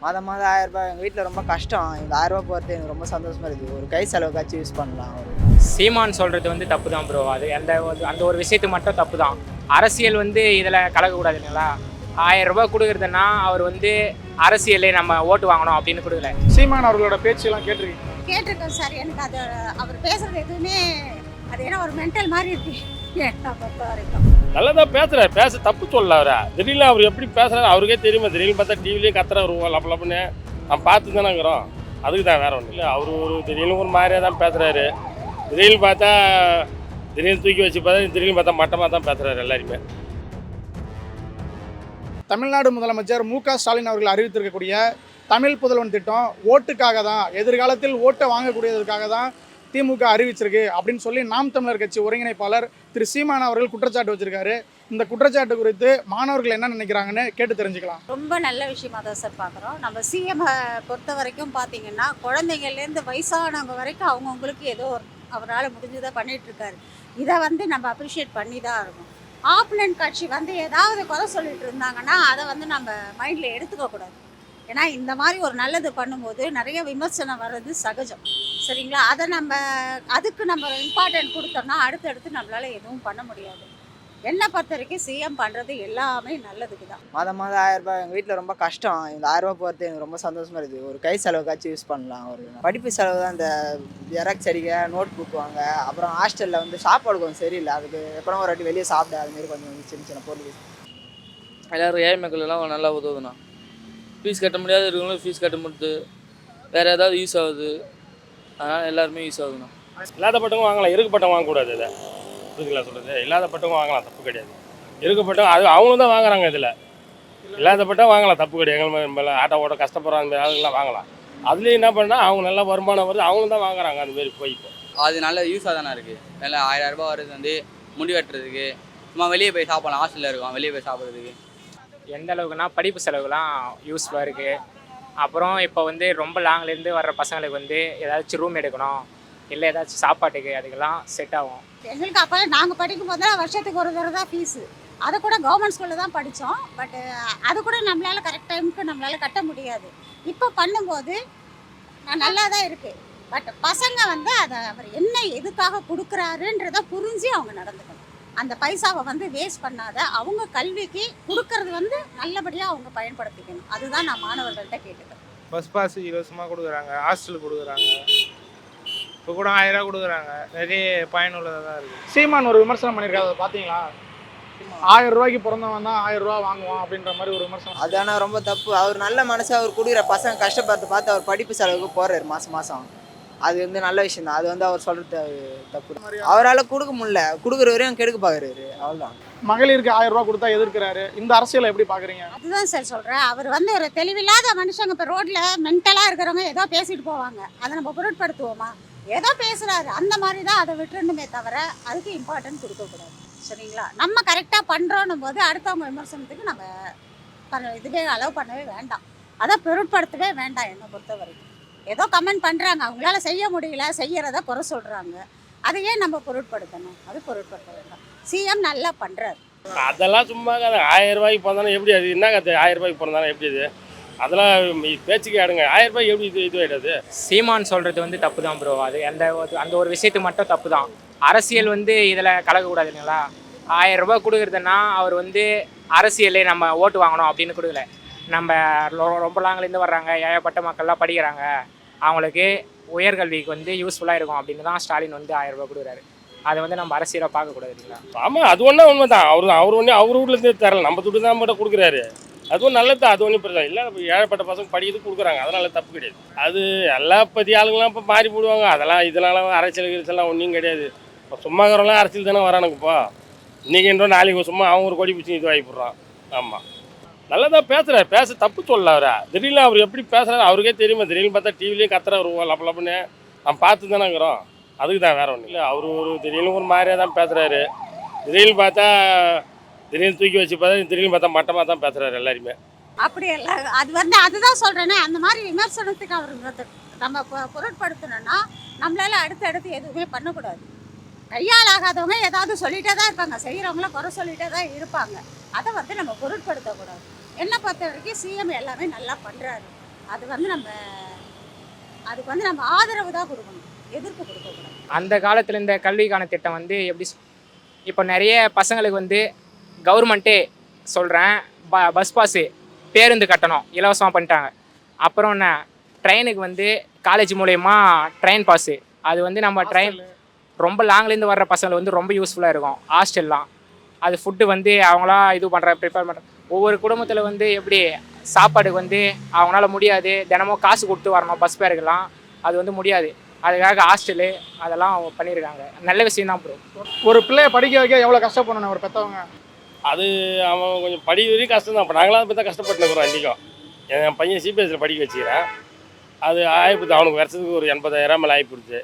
மாதம் மாதம் ஆயிரம் ரூபாய். எங்கள் வீட்டில் ரொம்ப கஷ்டம். இந்த ஆயிரம் ரூபாய் போகிறது எனக்கு ரொம்ப சந்தோஷமா இருக்குது. ஒரு கை செலவுக்காச்சும் யூஸ் பண்ணலாம். ஒரு சீமான் சொல்கிறது வந்து தப்பு தான் ப்ரோ அது அந்த ஒரு- அந்த ஒரு விஷயத்துக்கு மட்டும் தப்பு தான் அரசியல் வந்து இதில் கலக்கக்கூடாது இல்லைங்களா? ஆயிரம் ரூபாய் கொடுக்குறதுன்னா அவர் வந்து அரசியலே நம்ம ஓட்டு வாங்கணும் அப்படின்னு கொடுக்கல. சீமான் அவர்களோட பேச்செல்லாம் கேட்டிருக்கீங்க? கேட்டிருக்கேன் சார். எனக்கு அது அவர் பேசுறது எதுவுமே அது ஏன்னா ஒரு மென்டல் மாதிரி இருக்கு. என்னை நல்லா தான் பேசுகிறார் பேச தப்பு சொல்ல அவரை. திடீர்னு அவர் எப்படி பேசுறாரு அவருக்கே தெரியுமா? திடீர்னு பார்த்தா டிவிலேயே கத்துறாரு லப்ப லப்பன்னு. நம்ம பார்த்து தானே இருக்கிறோம் அதுக்கு தான் வேற ஒன்றும் இல்லை. அவர் ஒரு திடீர்னு ஒரு மாதிரியாக தான் பேசுகிறாரு திடீர்னு பார்த்தா திடீர்னு தூக்கி வச்சு பார்த்தா திடீர்னு பார்த்தா மட்டமாக தான் பேசுகிறாரு எல்லாருமே. தமிழ்நாடு முதலமைச்சர் மு க ஸ்டாலின் அவர்கள் அறிவித்திருக்கக்கூடிய தமிழ் புதல்வன் திட்டம் ஓட்டுக்காக தான் எதிர்காலத்தில் ஓட்டை வாங்கக்கூடியதற்காக தான் திமுக அறிவிச்சிருக்கு அப்படின்னு சொல்லி நாம் தமிழர் கட்சி ஒருங்கிணைப்பாளர் திரு சீமான் அவர்கள் குற்றச்சாட்டு வச்சிருக்காரு. இந்த குற்றச்சாட்டு குறித்து மாணவர்கள் என்ன நினைக்கிறாங்கன்னு கேட்டு தெரிஞ்சுக்கலாம். ரொம்ப நல்ல விஷயமா தான் சார் பார்க்குறோம். நம்ம சிஎம் பொறுத்த வரைக்கும் பார்த்தீங்கன்னா குழந்தைங்கள்லேருந்து வயசானவங்க வரைக்கும் அவங்கவுங்களுக்கு ஏதோ ஒரு அவரால் முடிஞ்சதை பண்ணிட்டு இருக்காரு. இதை வந்து நம்ம அப்ரிஷியேட் பண்ணி தான் இருக்கும் ஆப்னன்ட் கட்சி வந்து ஏதாவது குறை சொல்லிட்டு இருந்தாங்கன்னா அதை வந்து நம்ம மைண்டில் எடுத்துக்கக்கூடாது. ஏன்னா இந்த மாதிரி ஒரு நல்லது பண்ணும்போது நிறைய விமர்சனம் வர்றது சகஜம். சரிங்களா? அதை நம்ம அதுக்கு நம்ம இம்பார்ட்டன்ட் கொடுத்தோம்னா அடுத்தடுத்து நம்மளால எதுவும் பண்ண முடியாது. என்னை பொறுத்த வரைக்கும் சிஎம் பண்ணுறது எல்லாமே நல்லதுக்கு தான். மாதம் மாதம் ஆயிரம் ரூபாய் எங்கள் வீட்டில் ரொம்ப கஷ்டம். இந்த ஆயிரம் ரூபாய் போகிறது எனக்கு ரொம்ப சந்தோஷமா இருக்குது. ஒரு கை செலவுக்காச்சும் யூஸ் பண்ணலாம். ஒரு படிப்பு செலவு தான் இந்த ஜெராக்ஸ் அடிக்க நோட் புக் வாங்க. அப்புறம் ஹாஸ்டலில் வந்து சாப்பாடு கொஞ்சம் சரியில்லை. அதுக்கு எப்போ ஒரு வாட்டி வெளியே சாப்பிட. அது மாதிரி கொஞ்சம் சின்ன சின்ன பொருள். எல்லோரும் ஏழை மக்கள் எல்லாம் நல்லா உதவுதுண்ணா. ஃபீஸ் கட்ட முடியாத இருக்கவங்களும் ஃபீஸ் கட்ட முடியுது. வேறு ஏதாவது யூஸ் ஆகுது. அதனால் எல்லாருமே யூஸ் ஆகுதுண்ணா இல்லாதப்பட்டவங்க வாங்கலாம். இருக்கப்பட்டவங்க வாங்கக்கூடாது இதை. புரியுதுங்களா சொல்கிறது இல்லாதப்பட்டவங்க வாங்கலாம். தப்பு கிடையாது. இருக்கப்பட்டவங்க அது அவங்க தான் வாங்குறாங்க இதில். இல்லாதப்பட்டவங்க வாங்கலாம். தப்பு கிடையாது. எங்கள் மேலே ஆட்டோ ஓட்ட கஷ்டப்படுறாங்க. அந்த மாதிரி ஆளுங்கெல்லாம் வாங்கலாம். அதுலேயும் என்ன பண்ணால் அவங்க நல்லா வருமானம் வருது. அவங்க தான் வாங்குறாங்க. அந்த மாதிரி போய் இப்போ. அது நல்ல யூஸாக தானே இருக்குது நல்ல ஆயிரம் ரூபாய் வருது வந்து முடி வெட்டுறதுக்கு. சும்மா வெளியே போய் சாப்பிடலாம். ஹாஸ்டலில் இருக்கோம். வெளியே போய் சாப்பிட்றதுக்கு. எந்த அளவுக்குனா படிப்பு செலவுலாம் யூஸ்ஃபுல்லாக இருக்குது அப்புறம் இப்போ வந்து ரொம்ப லாங்லேருந்து வர்ற பசங்களுக்கு வந்து ஏதாச்சும் ரூம் எடுக்கணும். இல்லை ஏதாச்சும் சாப்பாட்டுக்கு அதுக்கெல்லாம் செட் ஆகும். எங்களுக்கு அப்போ நாங்கள் படிக்கும் போது வருஷத்துக்கு ஒரு தடவை தான் ஃபீஸு அதை கூட கவர்மெண்ட் ஸ்கூலில் தான் படித்தோம் பட்டு அது கூட நம்மளால் கரெக்ட் டைமுக்கு நம்மளால் கட்ட முடியாது. இப்போ பண்ணும்போது நல்லா தான் இருக்குது பட் பசங்க வந்து அதை அவர் என்ன எதுக்காக கொடுக்குறாருன்றத புரிஞ்சு அவங்க நடந்துக்கணும். அந்த பைசாவை வந்து வேஸ்ட் பண்ணாத. அவங்க கல்விக்கு கொடுக்கறது வந்து நல்லபடியாக அவங்க பயன்படுத்திக்கணும். அதுதான் நான் மாணவர்கள்ட்ட கேட்டுக்கிறேன். பஸ் பாஸ் இலவசமாக கொடுக்குறாங்க. ஹாஸ்டல் கொடுக்குறாங்க. இப்போ கூட ஆயிரம் ரூபா கொடுக்குறாங்க. நிறைய பயனுள்ளதாக தான் இருக்குது சீமான் ஒரு விமர்சனம் பண்ணியிருக்காரு அதை பார்த்தீங்களா ஆயிரம் ரூபாய்க்கு பிறந்தவன் தான் ஆயிரம் ரூபாய் வாங்குவான் அப்படின்ற மாதிரி ஒரு விமர்சனம். அது ஆனால் ரொம்ப தப்பு. அவர் நல்ல மனசு அவர் கொடுக்குற பசங்க கஷ்டப்படுறத பார்த்து அவர் படிப்பு செலவுக்கு போறாரு மாதம் மாதம் அது வந்து நல்ல விஷயம் தான் அது வந்து அவர் சொல்கிறது தப்பு. அவரால் கொடுக்க முடியல. கொடுக்குற வரையும் கெடுக்க பார்க்குறாரு அவ்வளோதான் மகளிருக்கு ஆயிரம் ரூபாய் கொடுத்தா எதிர்க்கிறாரு. இந்த அரசியலை எப்படி பார்க்குறீங்க அதுதான் சார் சொல்கிறேன் அவர் வந்து ஒரு தெளிவில்லாத மனுஷங்க. இப்போ ரோட்டில் மென்டலாக இருக்கிறவங்க ஏதோ பேசிட்டு போவாங்க. அதை நம்ம பொருட்படுத்துவோமா? ஏதோ பேசுகிறாரு அந்த மாதிரி தான் அதை விட்டுறணுமே தவிர அதுக்கு இம்பார்ட்டன்ட் கொடுக்கக்கூடாது. சரிங்களா? நம்ம கரெக்டாக பண்ணுறோன்னும் போது அடுத்தவங்க விமர்சனத்துக்கு நம்ம இதுவே அலோவ் பண்ணவே வேண்டாம். அதை பொருட்படுத்தவே வேண்டாம் என்னை பொறுத்த வரைக்கும் ஏதோ கமெண்ட் பண்ணுறாங்க அவங்களால செய்ய முடியல. செய்யறத குறை சொல்கிறாங்க அதை ஏன் நம்ம பொருட்படுத்தணும். அது பொருட்படுத்த வேண்டாம் சிஎம் நல்லா பண்ணுறாரு அதெல்லாம் சும்மா ஆயிரம் ரூபாய்க்கு பிறந்தானே எப்படி அது? என்ன கதை ஆயிரம் ரூபாய்க்கு பிறந்தானே எப்படி இது அதெல்லாம் பேச்சுக்கு ஆடுங்க ஆயிரம் ரூபாய் எப்படி இது இது ஆயிடாது? சீமான் சொல்கிறது வந்து தப்பு தான் ப்ரோ அது அந்த ஒரு- அந்த ஒரு விஷயத்துக்கு மட்டும் தப்பு தான் அரசியல் வந்து இதில் கலக்கக்கூடாது இல்லைங்களா? ஆயிரம் ரூபாய் கொடுக்குறதுன்னா அவர் வந்து அரசியலே நம்ம ஓட்டு வாங்கணும் அப்படின்னு கொடுக்கல. நம்ம ரொம்ப லாங்லேருந்து வர்றாங்க. ஏகப்பட்ட மக்கள்லாம் படிக்கிறாங்க. அவங்களுக்கு உயர்கல்விக்கு வந்து யூஸ்ஃபுல்லாக இருக்கும் அப்படின்னு தான் ஸ்டாலின் வந்து ஆயிரம் ரூபாய் கொடுக்குறாரு. அதை வந்து நம்ம அரசியலாக பார்க்கக்கூடாது இல்லைங்களா? ஆமாம் அது ஒன்றா உண்மை தான் அவர் தான் அவர் ஒன்றும் அவர் வீட்லேருந்து தரல. நம்ம துட்டு தான் மட்டும் கொடுக்குறாரு. அதுவும் நல்லது தான் அது ஒன்றும் பிரச்சனை இல்லை. இப்போ ஏழைப்பட்ட பசங்க படிக்கிறது கொடுக்குறாங்க. அதனால தப்பு கிடையாது. அது எல்லா பற்றி ஆளுங்களாம் இப்போ மாறி போடுவாங்க. அதெல்லாம் இதனால அரசியல் கிரசியல்லாம் ஒன்றும் கிடையாது. இப்போ சும்மா இருக்கிறவங்களாம் அரசியல் தானே வரானுங்கப்பா இன்றைக்கி நாளைக்கு சும்மா அவங்க ஒரு கொடி பிடிச்சி இது வாங்கி போடுறான். ஆமாம் நல்லதாக பேசுகிறார் பேச தப்பு சொல்லல அவரை. திடீர்னு அவர் எப்படி பேசுகிறாரு அவருக்கே தெரியுமா? திடீர்னு பார்த்தா டிவிலேயே வருவோம் லப்ப லப்பன்னு. நம்ம பார்த்து தானே இருக்கிறோம். அதுக்கு தான் வேற ஒன்றும் இல்லை. அவர் ஒரு திடீர்னு ஒரு மாதிரியாக தான் பேசுகிறாரு திடீர்னு பார்த்தா திடீர்னு தூக்கி வச்சு பார்த்தா திடீர்னு பார்த்தா மட்டமாக தான் பேசுகிறாரு எல்லாருமே. அப்படி எல்லாம் அது வந்து அதுதான் சொல்கிறேனே அந்த மாதிரி விமர்சனத்துக்கு அவர் நம்ம பொருட்படுத்தணும்னா நம்மளால அடுத்து அடுத்து எதுவுமே பண்ணக்கூடாது. கையால் ஆகாதவங்க ஏதாவது சொல்லிட்டே தான் இருப்பாங்க. செய்கிறவங்கள குறை சொல்லிட்டே தான் இருப்பாங்க. அதை வந்து நம்ம பொருட்படுத்தக்கூடாது. என்னை பொறுத்த வரைக்கும் சிஎம் எல்லாமே நல்லா பண்ணுறாரு அது வந்து நம்ம அதுக்கு வந்து நம்ம ஆதரவு தான் கொடுக்கணும். எதிர்ப்பு கொடுக்கக்கூடாது. அந்த காலத்தில் இந்த கல்விக்கான திட்டம் வந்து எப்படி இப்போ நிறைய பசங்களுக்கு வந்து கவர்மெண்ட்டே சொல்கிறேன் ப பஸ் பாஸு பேருந்து கட்டணம் இலவசமாக பண்ணிட்டாங்க. அப்புறம் என்ன? ட்ரெயினுக்கு வந்து காலேஜ் மூலயமா ட்ரெயின் பாஸு அது வந்து நம்ம ட்ரெயின் ரொம்ப லாங்லேருந்து வர்ற பசங்களுக்கு வந்து ரொம்ப யூஸ்ஃபுல்லாக இருக்கும். ஹாஸ்டல்லாம் அது ஃபுட்டு வந்து அவங்களா இது பண்ணுற ப்ரிப்பேர் பண்ணுற ஒவ்வொரு குடும்பத்தில் வந்து எப்படி சாப்பாடுக்கு வந்து அவங்களால முடியாது. தினமும் காசு கொடுத்து வரணும் பஸ் பேருக்கெல்லாம் அது வந்து முடியாது. அதுக்காக ஹாஸ்டலு அதெல்லாம் அவங்க பண்ணியிருக்காங்க நல்ல விஷயம் தான் ப்ரோ ஒரு பிள்ளைய படிக்க வைக்க எவ்வளோ கஷ்டப்படணும் ஒரு பெற்றவங்க அது அவன் கொஞ்சம் படிக்க வரைக்கும் கஷ்டம் தான். இப்போ நாங்களாம் இப்போ தான் கஷ்டப்பட்டு இருக்கிறோம் இன்றைக்கும் என் பையன் சிபிஎஸ்சியில் படிக்க வச்சுக்கிறேன். அது ஆயிரத்து அவனுக்கு வருஷத்துக்கு ஒரு எண்பதாயிரம் மேலே ஆகிப்படுச்சு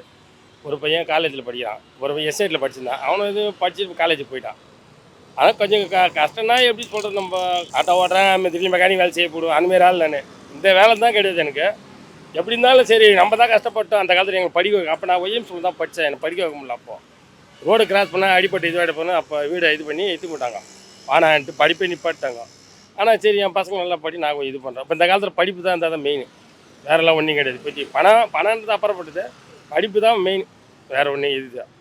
ஒரு பையன் காலேஜில் படிக்கிறான். ஒரு பையன் எஸ்ஐட்டில் படிச்சிருந்தான். அவனும் இது படிச்சு காலேஜுக்கு போயிட்டான். ஆனால் கொஞ்சம் க கஷ்டம்னா எப்படி சொல்கிறது நம்ம ஆட்டோ ஓட்டுறேன் திடீர்னு மெக்கானிக் வேலை செய்ய போடுவோம் அந்தமாரி ஆள் நான். இந்த வேலை தான் கிடையாது எனக்கு. எப்படி இருந்தாலும் சரி நம்ம தான் கஷ்டப்பட்டோம். அந்த காலத்தில் எங்களுக்கு படிக்க வைக்க அப்போ நான் ஒய்எம் ஸ்கூல் தான் படித்தேன் எனக்கு படிக்க வைக்க முடியல அப்போ. ரோடு கிராஸ் பண்ணால் அடிப்பட்டு இது போனால் அப்போ வீடை இது பண்ணி எடுத்து போட்டாங்க. வானான்ட்டு படிப்பை நிப்பாட்டாங்க ஆனால் சரி என் பசங்க நல்லா படி நான் இது பண்ணுறேன் இப்போ இந்த காலத்தில் படிப்பு தான் இருந்தால் தான் மெயின் வேறெல்லாம் ஒன்றும் கிடையாது. பற்றி பணம் பணன்றது அப்புறப்பட்டது. படிப்பு தான் மெயின் வேறு ஒன்றும் இதுதான்